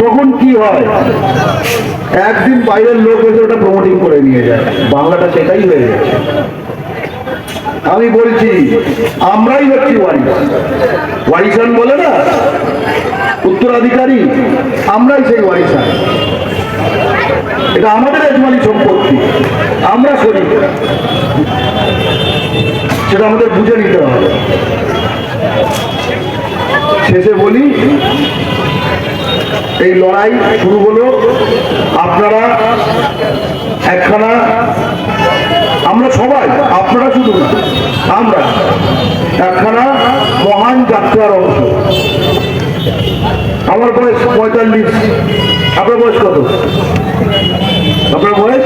তখন কি হয়? একদিন বাইরের লোক এসে ওটা প্রমোটিং করে নিয়ে যায়। বাংলাটা সেটাই হয়ে গেছে। আমি বলছি, আমরাই হচ্ছি ওয়ারিস ওয়ারিসান বলে না, উত্তরাধিকারী, আমরাই সেই ওয়ারিসান এটা আমাদের এজমানি সম্পত্তি। আমরা করি সেটা আমাদের বুঝে নিতে হবে। শেষে বলি, এই লড়াই শুরু হলো, আপনারা একখানা, আমরা সবাই, আপনারা শুধু আমরা, একখানা মহান যাত্রার অংশ। আমার বয়স পঁয়তাল্লিশ। আপনার বয়স কত? আপনার বয়স?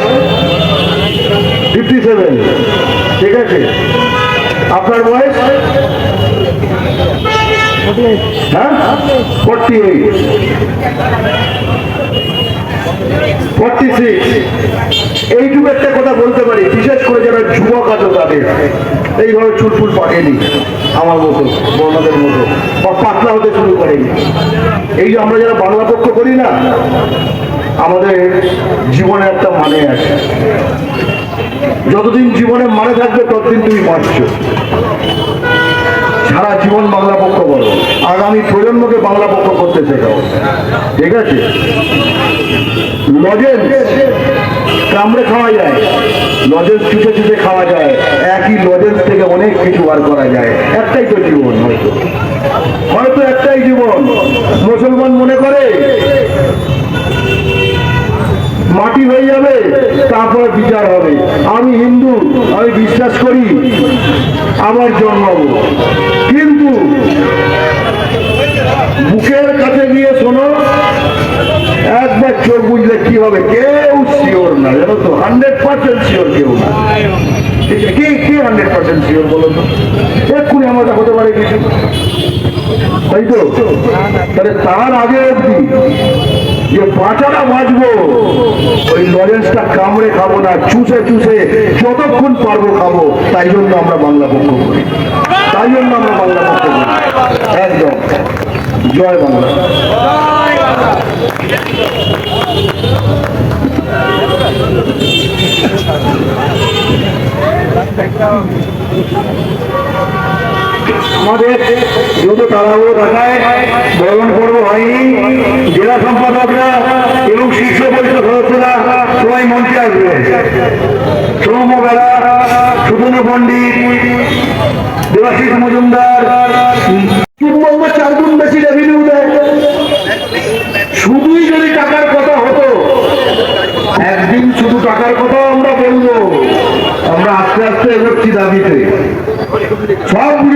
ফিফটি সেভেন ঠিক আছে। আপনার বয়স? হ্যাঁ? ফোরটি এইট সিক্স এইটুকু একটা কথা বলতে পারি, বিশেষ করে যারা যুবক আছে তাদের। এইভাবে চুলফুল পাকেনি, আমার মতো বর্ণাদের মতো, বা পাতলা হতে শুরু করেনি। এই যে আমরা যারা বাংলা পক্ষ করি না, আমাদের জীবনে একটা মানে আছে। যতদিন জীবনে মানে থাকবে, ততদিন তুমি বাঁচছো। সারা জীবন বাংলা পক্ষ বলো। আগামী প্রজন্মকে বাংলা পক্ষ করতে শেখাও। ঠিক আছে? লজেন্স, কামড়ে খাওয়া যায়। লজেন্স চুষে চুষে খাওয়া যায়। একই লজেন্স থেকে অনেক কিছু বার করা যায়। একটাই তো জীবন, হয়তো। হয়তো একটাই জীবন মুসলমান মনে করে মাটি হয়ে যাবে তারপর বিচার হবে। আমি হিন্দু, আমি বিশ্বাস করি আমার জন্মাবো কিন্তু বুকের কাছে গিয়ে শোনো, একবার চোখ বুঝলে কি হবে? কেউ শিওর না, জানো তো? হান্ড্রেড পার্সেন্ট শিওর কেউ না। কি কি হান্ড্রেড পার্সেন্ট শিওর বলো তো? এক্ষুনি আমাদের হতে পারে কিছু। তাই তো? তাহলে তার আগে অব্দি যে বাঁচাটা বাঁচবো, ওই লরেন্সটা কামড়ে খাব না, চুষে চুষে যতক্ষণ পারব খাব। তাই জন্য আমরা বাংলা পক্ষ করি। তাই জন্য আমরা বাংলা পক্ষ করি। একদম। জয় বাংলা। আমাদের যেহেতু তাড়াহুড়ো থাকায় বরণ পর্ব হয়নি, জেলা সম্পাদকরা এবং শীর্ষ পরিষদ সদস্যরা সবাই মঞ্চে আসবে। সৌম্য বেলা সুতনু পণ্ডিত, দেবাশিস মজুমদার। পশ্চিমবঙ্গ চার গুণ বেশি রেভিনিউ দেয় শুধুই যদি টাকার কথা হতো একদিন শুধু টাকার কথাও আমরা বলব আমরা আস্তে আস্তে এগোচ্ছি দাবিতে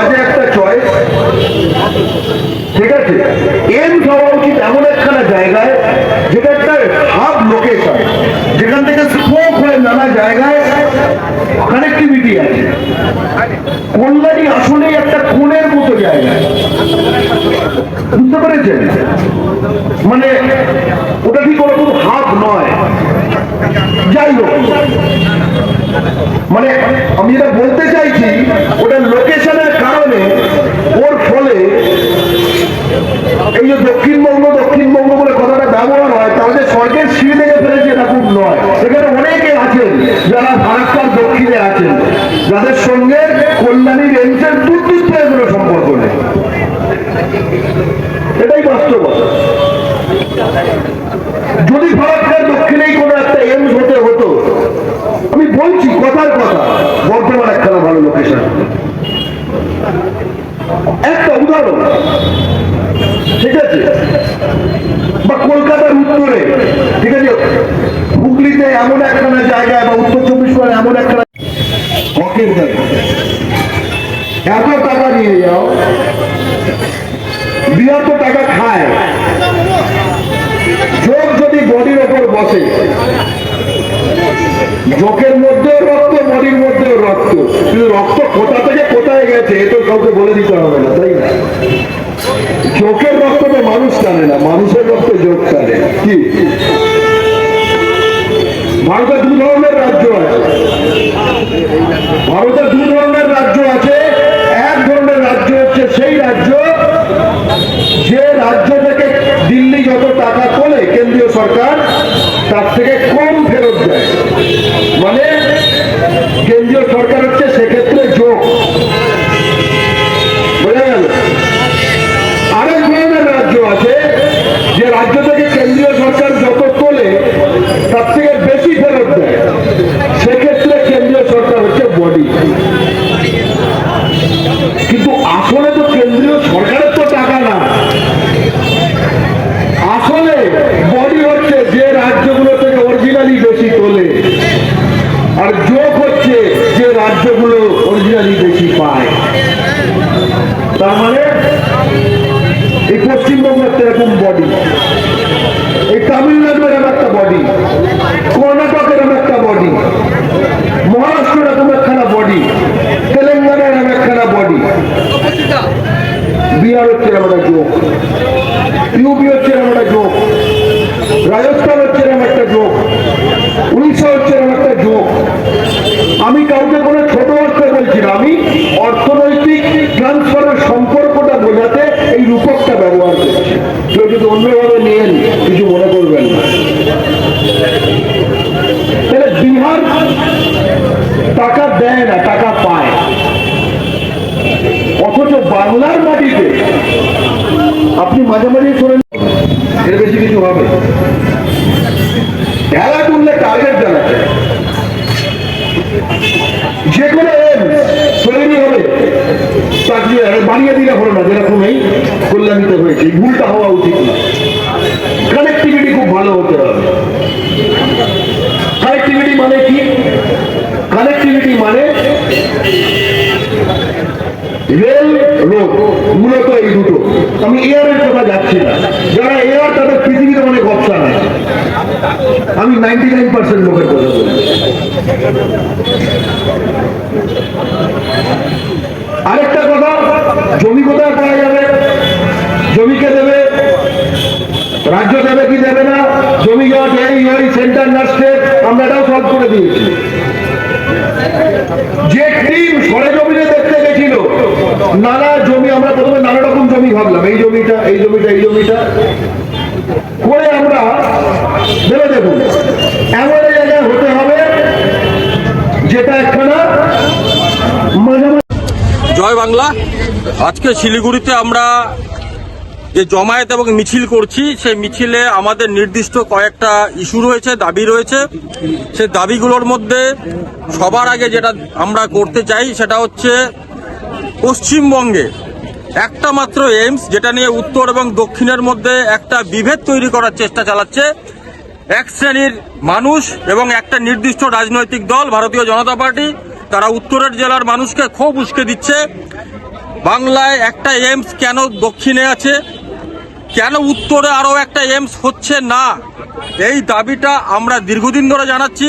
বাজে একটা চয়েস ঠিক আছে? এম হওয়া উচিত এমন একখানা জায়গায় যেটা একটা হাব লোকেশন যেখান থেকে স্কোপ হয়ে নানা জায়গায় কানেক্টিভিটি আছে। কল্যাণী আসলেই একটা কোণের মতো জায়গা। বুঝতে পেরেছেন? মানে ওটা ঠিক ওরকম হাব নয়? যাই হোক। মানে আমি যেটা বলতে চাইছি, ওটা লোকেশনের কারণে, ওর ফলে এই যে দক্ষিণবঙ্গ দক্ষিণবঙ্গ বলছি, কথার কথা। বর্ধমান একখানা ভালো লোকেশন একটা উদাহরণ। ঠিক আছে? বা কলকাতার উত্তরে, ঠিক আছে? হুগলিতে এমন একখানা জায়গায় বা উত্তর চব্বিশ পরে এমন একখানা হকের এত টাকা নিয়ে যাও। বিরাট টাকা খায়। যোগ যদি বডির ওপর বসে যোগের মধ্যেও রক্ত, বডির মধ্যেও রক্ত। কিন্তু রক্ত কোথা থেকে কোথায় গেছে, এ তো কাউকে বলে দিতে হবে না, তাই না? চোখের রক্ত তো মানুষ টানে না, মানুষের রক্ত যোগ টানে কি? ভারতে দু ধরনের রাজ্য আছে। ভারতে দু ধরনের রাজ্য আছে, এক ধরনের রাজ্য হচ্ছে সেই রাজ্য যে রাজ্য থেকে দিল্লি যত টাকা অরিজিনালি বেশি পায়। তার মানে এই পশ্চিমবঙ্গের এরকম বডি এই তামিলনাড়ু এরকম একটা বডি কর্ণাটক এরকম একটা বডি মহারাষ্ট্র এরকম একখানা বডি তেলেঙ্গানা এরকম একখানা বডি বিহার হচ্ছে এরকম একটা যোগ ইউপি হচ্ছে এরকম একটা যোগ রাজস্থান হচ্ছে এরকম একটা যোগ উড়িষ্যা হচ্ছে এরকম একটা যোগ আমি কাউকে কোনো ছোট অর্থে বলছি না আমি অর্থনৈতিক ট্রান্সফারের সম্পর্কটা বোঝাতে এই রূপকটা ব্যবহার করছি কেউ যদি অন্যভাবে নিয়েন কিছু মনে করবেন না তাহলে বিহার টাকা দেয় না টাকা পায়। অথচ বাংলার মাটিতে আপনি মাঝে মাঝে শোনেন, এর বেশি কিছু হবে। খেলা তুললে টার্গেট জানাচ্ছে যে কোনো তৈরি হবে। বানিয়ে দিলে হলো না, যেরকম এই কল্যাণিত হয়েছে। ভুলটা হওয়া উচিত না। কানেক্টিভিটি খুব ভালো হতে হবে। কানেক্টিভিটি মানে কি? কানেক্টিভিটি মানে রেল রোড, মূলত এই দুটো। আমি এয়ারের কথা যাচ্ছি না। যারা এয়ার তাদের পৃথিবীতে অনেক অপশন আছে। আমি নাইনটি নাইন পার্সেন্ট লোকের কথা বলি আরেকটা কথা, জমি কোথায় পাওয়া যাবে? জমিকে দেবে, রাজ্য দেবে কি দেবে না? জমি জট এই সেন্টার না স্টেট আমরা এটাও সলভ করে দিয়েছি। যে টিম সরেজমিনে দেখতে গেছিল নানা জমি, আমরা প্রথমে নানা রকম জমি ভাবলাম, এই জমিটা এই জমিটা এই জমিটা। করে আমরা ভেবে দেখুন, এমন জায়গায় হতে হবে, যেটা একখানা জয় বাংলা। আজকে শিলিগুড়িতে আমরা যে জমায়েত এবং মিছিল করছি, সেই মিছিলে আমাদের নির্দিষ্ট কয়েকটা ইস্যু রয়েছে, দাবি রয়েছে। সেই দাবিগুলোর মধ্যে সবার আগে যেটা আমরা করতে চাই, সেটা হচ্ছে পশ্চিমবঙ্গে একটা মাত্র এইমস, যেটা নিয়ে উত্তর এবং দক্ষিণের মধ্যে একটা বিভেদ তৈরি করার চেষ্টা চালাচ্ছে। এক শ্রেণির মানুষ এবং একটা নির্দিষ্ট রাজনৈতিক দল, ভারতীয় জনতা পার্টি, তারা উত্তরের জেলার মানুষকে খুব উস্কে দিচ্ছে। বাংলায় একটা এইমস কেন দক্ষিণে আছে? কেন উত্তরে আরও একটা এমস হচ্ছে না? এই দাবিটা আমরা দীর্ঘদিন ধরে জানাচ্ছি।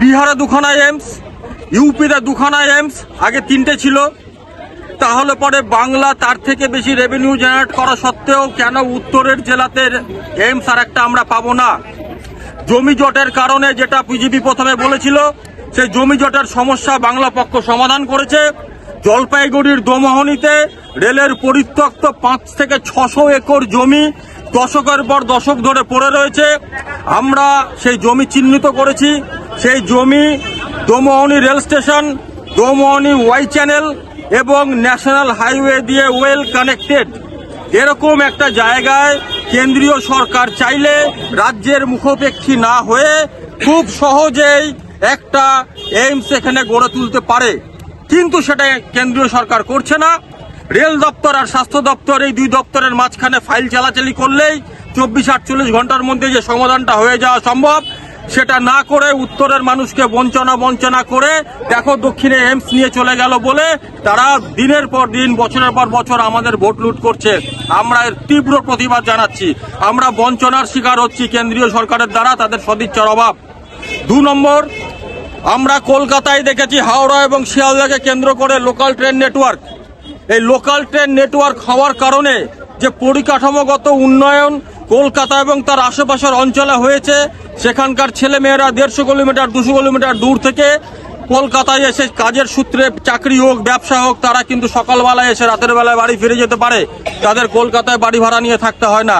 বিহারে দুখানা এইমস ইউপিতে দুখানা এমস আগে তিনটে ছিল। তাহলে পরে বাংলা তার থেকে বেশি রেভিনিউ জেনারেট করা সত্ত্বেও কেন উত্তরের জেলাতে এমস আর একটা আমরা পাবো না? জমি জটের কারণে যেটা পিজিবি প্রথমে বলেছিল, সেই জমি জটের সমস্যা বাংলা পক্ষ সমাধান করেছে। জলপাইগুড়ির দোমোহনীতে রেলের পরিত্যক্ত পাঁচ থেকে ছশো একর জমি দশকের পর দশক ধরে পড়ে রয়েছে। আমরা সেই জমি চিহ্নিত করেছি। সেই জমি Domohani rail station, Domohani y channel এবং ন্যাশনাল হাইওয়ে দিয়ে ওয়েল কানেক্টেড। এরকম একটা জায়গায় কেন্দ্রীয় সরকার চাইলে রাজ্যের মুখোপেক্ষী না হয়ে খুব সহজেই একটা এইমস এখানে গড়ে তুলতে পারে। কিন্তু সেটা কেন্দ্রীয় সরকার করছে না। রেল দপ্তর আর স্বাস্থ্য দপ্তর এই দুই দপ্তরের মাঝখানে ফাইল চালাচালি করলেই চব্বিশ আটচল্লিশ ঘণ্টার মধ্যে যে সমাধানটা হয়ে যাওয়া সম্ভব, সেটা না করে উত্তরের মানুষকে বঞ্চনা বঞ্চনা করে দেখো দক্ষিণে এমস নিয়ে চলে গেল বলে তারা দিনের পর দিন, বছরের পর বছর আমাদের ভোট লুট করছে। আমরা এর তীব্র প্রতিবাদ জানাচ্ছি। আমরা বঞ্চনার শিকার হচ্ছি কেন্দ্রীয় সরকারের দ্বারা, তাদের সদিচ্ছার অভাব। দু নম্বর আমরা কলকাতায় দেখেছি, হাওড়া এবং শিয়ালদাকে কেন্দ্র করে লোকাল ট্রেন নেটওয়ার্ক এই লোকাল ট্রেন নেটওয়ার্ক হওয়ার কারণে যে পরিকাঠামোগত উন্নয়ন কলকাতা এবং তার আশেপাশের অঞ্চলে হয়েছে, সেখানকার ছেলে মেয়েরা দেড়শো কিলোমিটার, দুশো কিলোমিটার দূর থেকে কলকাতায় এসে কাজের সূত্রে চাকরি হোক, ব্যবসা হোক, তারা কিন্তু সকালবেলায় এসে রাতের বেলায় বাড়ি ফিরে যেতে পারে। তাদের কলকাতায় বাড়ি ভাড়া নিয়ে থাকতে হয় না।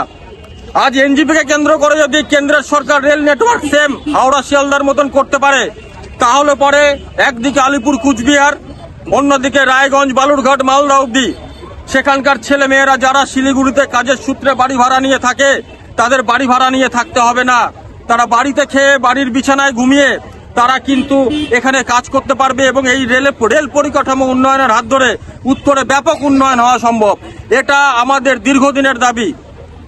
আজ এনজিপিকে কেন্দ্র করে যদি কেন্দ্রের সরকার রেল নেটওয়ার্ক সেম হাওড়া শিয়ালদার মতন করতে পারে তাহলে পরে একদিকে আলিপুর কুচবিহার, অন্যদিকে রায়গঞ্জ, বালুরঘাট, মালদা অব্দি সেখানকার ছেলে মেয়েরা যারা শিলিগুড়িতে কাজের সূত্রে বাড়ি ভাড়া নিয়ে থাকে, তাদের বাড়ি ভাড়া নিয়ে থাকতে হবে না। তারা বাড়িতে খেয়ে বাড়ির বিছানায় ঘুমিয়ে তারা কিন্তু এখানে কাজ করতে পারবে এবং এই রেলে, রেল পরিকাঠামো উন্নয়নের হাত ধরে উত্তরে ব্যাপক উন্নয়ন হওয়া সম্ভব। এটা আমাদের দীর্ঘদিনের দাবি।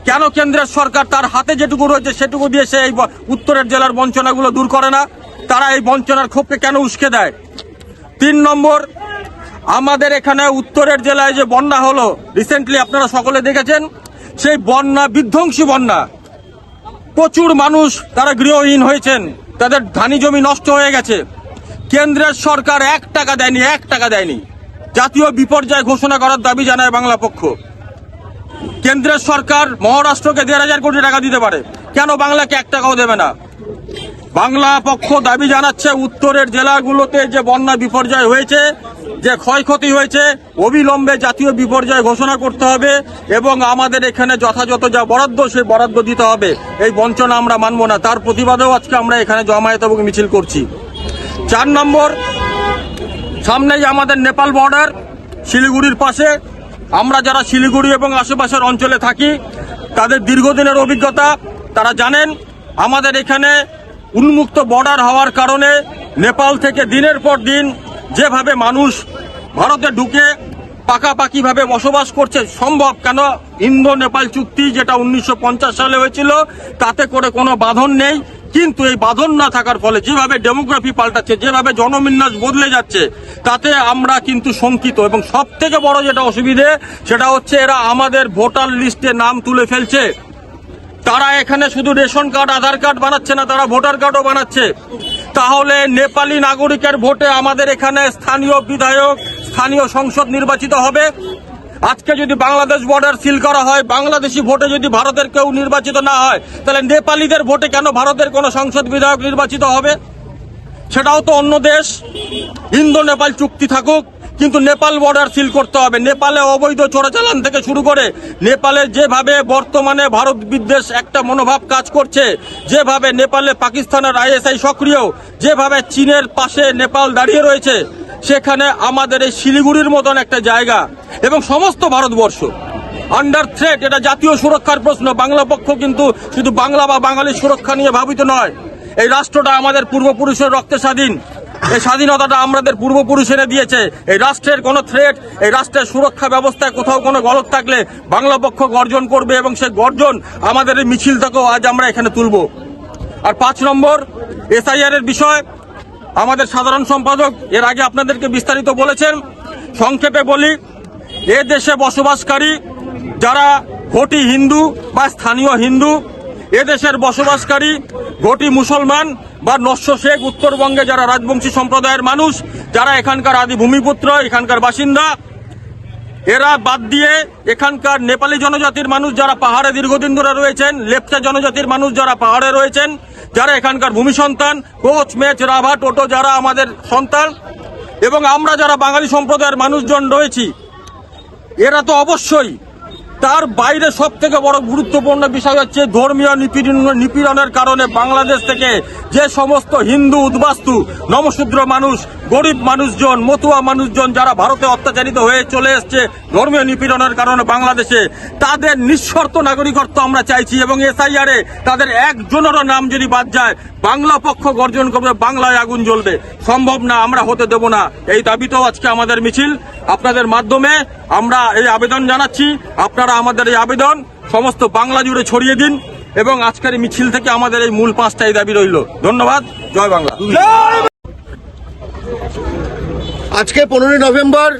কেন কেন্দ্রের সরকার তার হাতে যেটুকু রয়েছে সেটুকু দিয়ে সে এই উত্তরের জেলার বঞ্চনাগুলো দূর করে না? তারা এই বঞ্চনার ক্ষোভকে কেন উস্কে দেয়? তিন নম্বর, আমাদের এখানে উত্তরের জেলায় যে বন্যা হলো রিসেন্টলি আপনারা সকলে দেখেছেন, সেই বন্যা বিধ্বংসী বন্যা। প্রচুর মানুষ তারা গৃহহীন হয়েছেন, তাদের ধানি জমি নষ্ট হয়ে গেছে। কেন্দ্রের সরকার এক টাকা দেয়নি, এক টাকা দেয়নি। জাতীয় বিপর্যয় ঘোষণা করার দাবি জানায় বাংলা পক্ষ। কেন্দ্রের সরকার মহারাষ্ট্রকে দেড় হাজার কোটি টাকা দিতে পারে। কেন বাংলাকে এক টাকাও দেবে না? বাংলা পক্ষ দাবি জানাচ্ছে উত্তরের জেলাগুলোতে যে বন্যা বিপর্যয় হয়েছে, যে ক্ষয়ক্ষতি হয়েছে, অবিলম্বে জাতীয় বিপর্যয় ঘোষণা করতে হবে এবং আমাদের এখানে যথাযথ যা বরাদ্দ, সেই বরাদ্দ দিতে হবে। এই বঞ্চনা আমরা মানব না। তার প্রতিবাদেও আজকে আমরা এখানে জমায়েত এবং মিছিল করছি। চার নম্বর, সামনেই আমাদের নেপাল বর্ডার, শিলিগুড়ির পাশে। আমরা যারা শিলিগুড়ি এবং আশেপাশের অঞ্চলে থাকি, তাদের দীর্ঘদিনের অভিজ্ঞতা, তারা জানেন, আমাদের এখানে উন্মুক্ত বর্ডার হওয়ার কারণে নেপাল থেকে দিনের পর দিন যেভাবে মানুষ ভারতে ঢুকে পাকাপাকিভাবে বসবাস করছে, সম্ভব কেন? ইন্দো নেপাল চুক্তি যেটা উনিশশো পঞ্চাশ সালে হয়েছিল, তাতে করে কোনো বাঁধন নেই। কিন্তু এই বাঁধন না থাকার ফলে, যেভাবে ডেমোগ্রাফি পাল্টাচ্ছে, যেভাবে জনবিন্যাস বদলে যাচ্ছে, তাতে আমরা কিন্তু শঙ্কিত। এবং সব থেকে বড় যেটা অসুবিধে, সেটা হচ্ছে এরা আমাদের ভোটার লিস্টে নাম তুলে ফেলছে। তারা এখানে শুধু রেশন কার্ড, আধার কার্ড বানাচ্ছে না, তারা ভোটার কার্ডও বানাচ্ছে। তাহলে নেপালি নাগরিকের ভোটে আমাদের এখানে স্থানীয় বিধায়ক, স্থানীয় সংসদ নির্বাচিত হবে। আজকে যদি বাংলাদেশ বর্ডার সিল করা হয়, বাংলাদেশি ভোটে যদি ভারতের কেউ নির্বাচিত না হয়, তাহলে নেপালিদের ভোটে কেন ভারতের কোনো সংসদ বিধায়ক নির্বাচিত হবে? সেটাও তো অন্য দেশ। ইন্দো নেপাল চুক্তি থাকুক কিন্তু নেপাল বর্ডার সিল করতে হবে। নেপালে অবৈধ চোরাচালান থেকে শুরু করে নেপালে যেভাবে বর্তমানে ভারত বিদ্বেষ একটা মনোভাব কাজ করছে, যেভাবে নেপালে পাকিস্তানের আইএসআই সক্রিয়, যেভাবে চীনের পাশে নেপাল দাঁড়িয়ে রয়েছে, সেখানে আমাদের এই শিলিগুড়ির মতন একটা জায়গা এবং সমস্ত ভারতবর্ষ। আন্ডার থ্রেট এটা জাতীয় সুরক্ষার প্রশ্ন। বাংলা পক্ষ কিন্তু শুধু বাংলা বা বাঙালির সুরক্ষা নিয়ে ভাবিত নয়। এই রাষ্ট্রটা আমাদের পূর্বপুরুষের রক্তে স্বাধীন। এই স্বাধীনতাটা আমাদের পূর্বপুরুষেরা দিয়েছে। এই রাষ্ট্রের কোনো থ্রেট এই রাষ্ট্রের সুরক্ষা ব্যবস্থায় কোথাও কোনো গলত থাকলে বাংলা পক্ষ গর্জন করবে এবং সেই গর্জন আমাদের এই মিছিলটাকেও আজ আমরা এখানে তুলব। আর পাঁচ নম্বর এসআইআর এর বিষয়, আমাদের সাধারণ সম্পাদক এর আগে আপনাদেরকে বিস্তারিত বলেছেন। সংক্ষেপে বলি, এ দেশে বসবাসকারী যারা ঘটি হিন্দু বা স্থানীয় হিন্দু এদেশের বসবাসকারী ঘটি মুসলমান বা নস্য শেখ উত্তরবঙ্গে যারা রাজবংশী সম্প্রদায়ের মানুষ, যারা এখানকার আদি ভূমিপুত্র, এখানকার বাসিন্দা, এরা বাদ দিয়ে এখানকার নেপালি জনজাতির মানুষ যারা পাহাড়ে দীর্ঘদিন ধরে রয়েছেন, লেপচা জনজাতির মানুষ যারা পাহাড়ে রয়েছেন, যারা এখানকার ভূমি সন্তান, কোচ, মেচ, রাভা, টোটো যারা আমাদের সন্তান, এবং আমরা যারা বাঙালি সম্প্রদায়ের মানুষজন রয়েছি, এরা তো অবশ্যই তার বাইরে সব থেকে বড় গুরুত্বপূর্ণ বিষয় হচ্ছে ধর্মীয় নিপীড়ন, নিপীড়নের কারণে বাংলাদেশ থেকে যে সমস্ত হিন্দু উদ্বাস্তু, নমশূদ্র মানুষ, গরিব মানুষজন, মতুয়া মানুষজন যারা ভারতে অত্যাচারিত হয়ে চলে এসছে ধর্মীয় নিপীড়নের কারণে বাংলাদেশে, তাদের নিঃশর্ত নাগরিকত্ব আমরা চাইছি এবং এসআইআরে তাদের একজনেরও নাম যদি বাদ যায়, বাংলা পক্ষ গর্জন করবে, বাংলায় আগুন জ্বলবে। সম্ভব না, আমরা হতে দেব না। এই দাবিতেও আজকে আমাদের মিছিল। আপনাদের মাধ্যমে আমরা এই আবেদন জানাচ্ছি। আপনারা আমাদের এই আবেদন সমস্ত বাংলা জুড়ে ছড়িয়ে দিন এবং আজকের মিছিল থেকে আমাদের এই মূল পাঁচটাই দাবি রইল। ধন্যবাদ। জয় বাংলা। আজকে পনেরোই নভেম্বর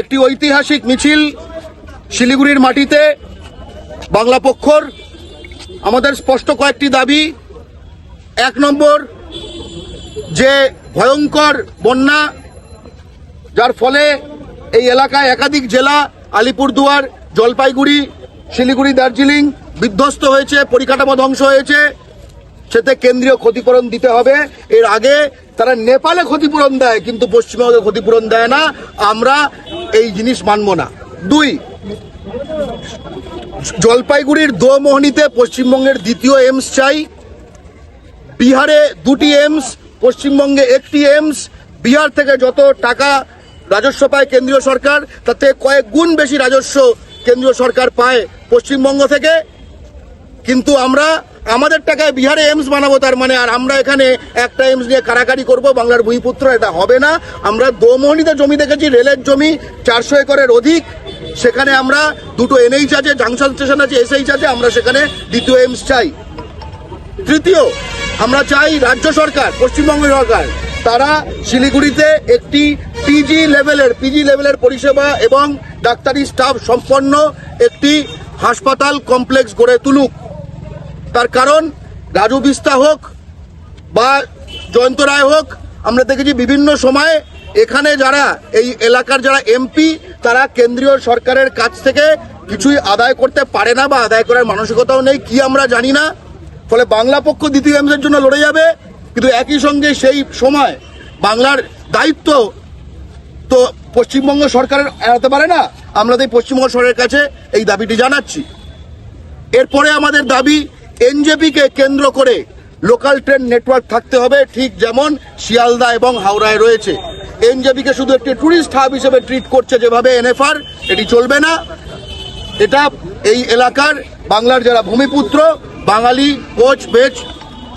একটি ঐতিহাসিক মিছিল শিলিগুড়ির মাটিতে বাংলা পক্ষর। আমাদের স্পষ্ট কয়েকটি দাবি। এক নম্বর, যে ভয়ঙ্কর বন্যা, যার ফলে এই এলাকায় একাধিক জেলা, আলিপুরদুয়ার জলপাইগুড়ি, শিলিগুড়ি, দার্জিলিং বিধ্বস্ত হয়েছে, পরিকাঠামো ধ্বংস হয়েছে। সেতে কেন্দ্রীয় ক্ষতিপূরণ দিতে হবে। এর আগে তারা নেপালে ক্ষতিপূরণ দেয়, কিন্তু পশ্চিমবঙ্গে ক্ষতিপূরণ দেয় না। আমরা এই জিনিস মানব না। দুই, জলপাইগুড়ির দোমোহনীতে পশ্চিমবঙ্গের দ্বিতীয় এমস চাই। বিহারে দুটি এমস, পশ্চিমবঙ্গে একটি এমস। বিহার থেকে যত টাকা রাজস্ব পায় কেন্দ্রীয় সরকার, তাতে কয়েক গুণ বেশি রাজস্ব কেন্দ্রীয় সরকার পায় পশ্চিমবঙ্গ থেকে। কিন্তু আমরা আমাদের টাকায় বিহারে এমস বানাবো তার মানে আর আমরা এখানে একটা এমস নিয়ে কারাকারি করব, বাংলার ভূমিপুত্র, এটা হবে না। আমরা দোমোহনীতে জমি দেখেছি, রেলের জমি, চারশো একরের অধিক। সেখানে আমরা দুটো এনএইচ আছে জাংশন স্টেশন আছে এসএইচ আছে, আমরা সেখানে দ্বিতীয় এমস চাই। তৃতীয় আমরা চাই রাজ্য সরকার, পশ্চিমবঙ্গ সরকার, তারা শিলিগুড়িতে একটি পিজি লেভেলের পিজি লেভেলের পরিষেবা এবং ডাক্তারি স্টাফ সম্পন্ন একটি হাসপাতাল কমপ্লেক্স গড়ে তুলুক। তার কারণ, রাজু বিস্তা হোক বা জয়ন্ত রায় হোক, আমরা দেখেছি বিভিন্ন সময়ে এখানে যারা, এই এলাকার যারা এমপি তারা কেন্দ্রীয় সরকারের কাছ থেকে কিছুই আদায় করতে পারে না বা আদায় করার মানসিকতাও নেই, কি আমরা জানি না। ফলে বাংলা পক্ষ দ্বিতীয় এমসের জন্য লড়ে যাবে। কিন্তু একই সঙ্গে সেই সময় বাংলার দায়িত্ব তো পশ্চিমবঙ্গ সরকারের এড়াতে পারে না। আমরা তাই পশ্চিমবঙ্গ সরকারের কাছে এই দাবিটি জানাচ্ছি। এরপরে আমাদের দাবি এনজেপিকে কেন্দ্র করে লোকাল ট্রেন নেটওয়ার্ক থাকতে হবে, ঠিক যেমন শিয়ালদা এবং হাওড়ায় রয়েছে। এনজেপিকে শুধু একটি ট্যুরিস্ট হাব হিসেবে ট্রিট করছে যেভাবে এনএফআর এটি চলবে না। এটা এই এলাকার বাংলার যারা ভূমিপুত্র বাঙালি, কোচ, বেচ,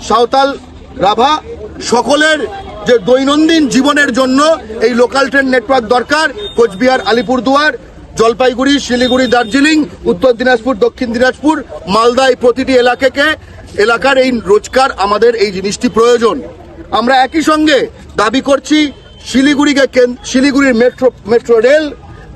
সাঁওতাল, রাভা, সকলের যে দৈনন্দিন জীবনের জন্য এই লোকাল ট্রেন নেটওয়ার্ক দরকার, কোচবিহার, আলিপুরদুয়ার, জলপাইগুড়ি, শিলিগুড়ি, দার্জিলিং, উত্তর দিনাজপুর, দক্ষিণ দিনাজপুর, মালদা এই প্রতিটি এলাকাকে, এলাকার এই রোজগার আমাদের এই জিনিসটি প্রয়োজন। আমরা একই সঙ্গে দাবি করছি শিলিগুড়িকে শিলিগুড়ির মেট্রো মেট্রো রেল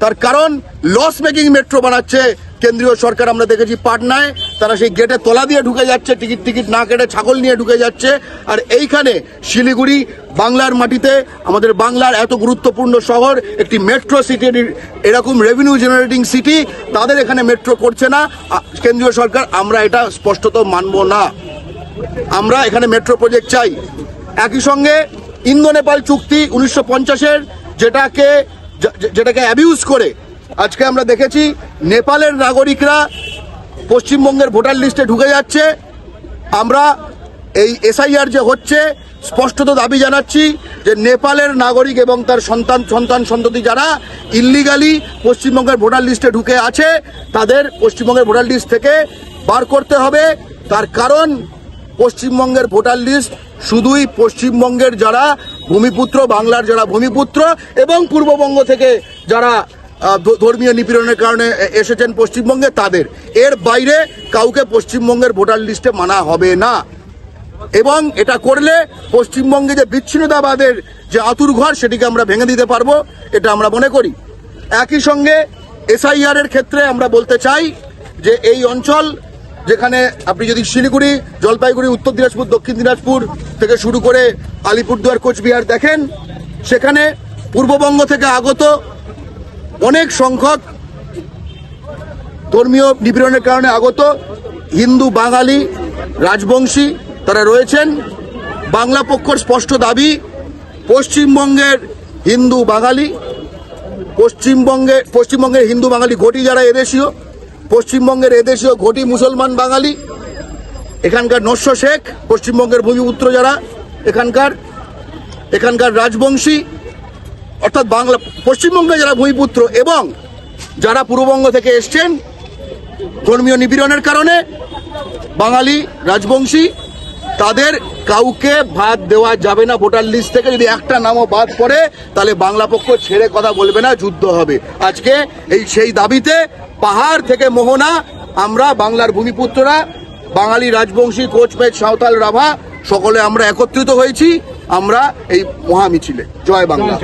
তার কারণ লস মেকিং মেট্রো বানাচ্ছে কেন্দ্রীয় সরকার আমরা দেখেছি পাটনায়, তারা সেই গেটে তলা দিয়ে ঢুকে যাচ্ছে, টিকিট টিকিট না কেটে ছাগল নিয়ে ঢুকে যাচ্ছে। আর এইখানে শিলিগুড়ি, বাংলার মাটিতে আমাদের বাংলার এত গুরুত্বপূর্ণ শহর, একটি মেট্রো সিটি এরকম রেভিনিউ জেনারেটিং সিটি তাদের এখানে মেট্রো করছে না। কেন্দ্রীয় সরকার, আমরা এটা স্পষ্টত মানব না। আমরা এখানে মেট্রো প্রজেক্ট চাই। একই সঙ্গে ইন্দো নেপাল চুক্তি উনিশশো পঞ্চাশের, যেটাকে যেটাকে অ্যাবিউজ করে আজকে আমরা দেখেছি নেপালের নাগরিকরা পশ্চিমবঙ্গের ভোটার লিস্টে ঢুকে যাচ্ছে। আমরা এই এসআইআর যে হচ্ছে, স্পষ্টত দাবি জানাচ্ছি যে নেপালের নাগরিক এবং তার সন্তান সন্তান সন্ততি যারা ইল্লিগালি পশ্চিমবঙ্গের ভোটার লিস্টে ঢুকে আছে, তাদের পশ্চিমবঙ্গের ভোটার লিস্ট থেকে বার করতে হবে। তার কারণ, পশ্চিমবঙ্গের ভোটার লিস্ট শুধুই পশ্চিমবঙ্গের যারা ভূমিপুত্র, বাংলার যারা ভূমিপুত্র এবং পূর্ববঙ্গ থেকে যারা ধর্মীয় নিপীড়নের কারণে এসেছেন পশ্চিমবঙ্গে তাদের। এর বাইরে কাউকে পশ্চিমবঙ্গের ভোটার লিস্টে মানা হবে না। এবং এটা করলে পশ্চিমবঙ্গে যে বিচ্ছিন্নতাবাদের যে আতুর ঘর সেটিকে আমরা ভেঙে দিতে পারব, এটা আমরা মনে করি। একই সঙ্গে এসআইআর এর ক্ষেত্রে আমরা বলতে চাই যে এই অঞ্চল যেখানে আপনি যদি শিলিগুড়ি, জলপাইগুড়ি, উত্তর দিনাজপুর, দক্ষিণ দিনাজপুর থেকে শুরু করে আলিপুরদুয়ার, কোচবিহার দেখেন, সেখানে পূর্ববঙ্গ থেকে আগত অনেক সংখ্যক ধর্মীয় নিপীড়নের কারণে আগত হিন্দু, বাঙালি, রাজবংশী তারা রয়েছেন। বাংলা পক্ষর স্পষ্ট দাবি, পশ্চিমবঙ্গের হিন্দু, বাঙালি, পশ্চিমবঙ্গে, পশ্চিমবঙ্গের হিন্দু, বাঙালি ঘটি যারা এদেশীয়, পশ্চিমবঙ্গের এদেশীয় ঘটি মুসলমান, বাঙালি, এখানকার নস্য শেখ, পশ্চিমবঙ্গের ভূমিপুত্র যারা, এখানকার এখানকার রাজবংশী অর্থাৎ বাংলা পশ্চিমবঙ্গে যারা ভূমিপুত্র এবং যারা পূর্ববঙ্গ থেকে এসছেন, ধর্মীয় নিপীড়নের কারণে বাঙালি রাজবংশী, তাদের কাউকে বাদ দেওয়া যাবে না ভোটার লিস্ট থেকে। যদি একটা নামও বাদ পড়ে, তাহলে বাংলা পক্ষ ছেড়ে কথা বলবে না, যুদ্ধ হবে। আজকে এই সেই দাবিতে পাহাড় থেকে মোহনা, আমরা বাংলার ভূমিপুত্ররা, বাঙালি রাজবংশী কোচমেট সাঁওতাল রাভা, সকলে আমরা একত্রিত হয়েছি। আমরা এই মহামিছিলে। জয় বাংলা।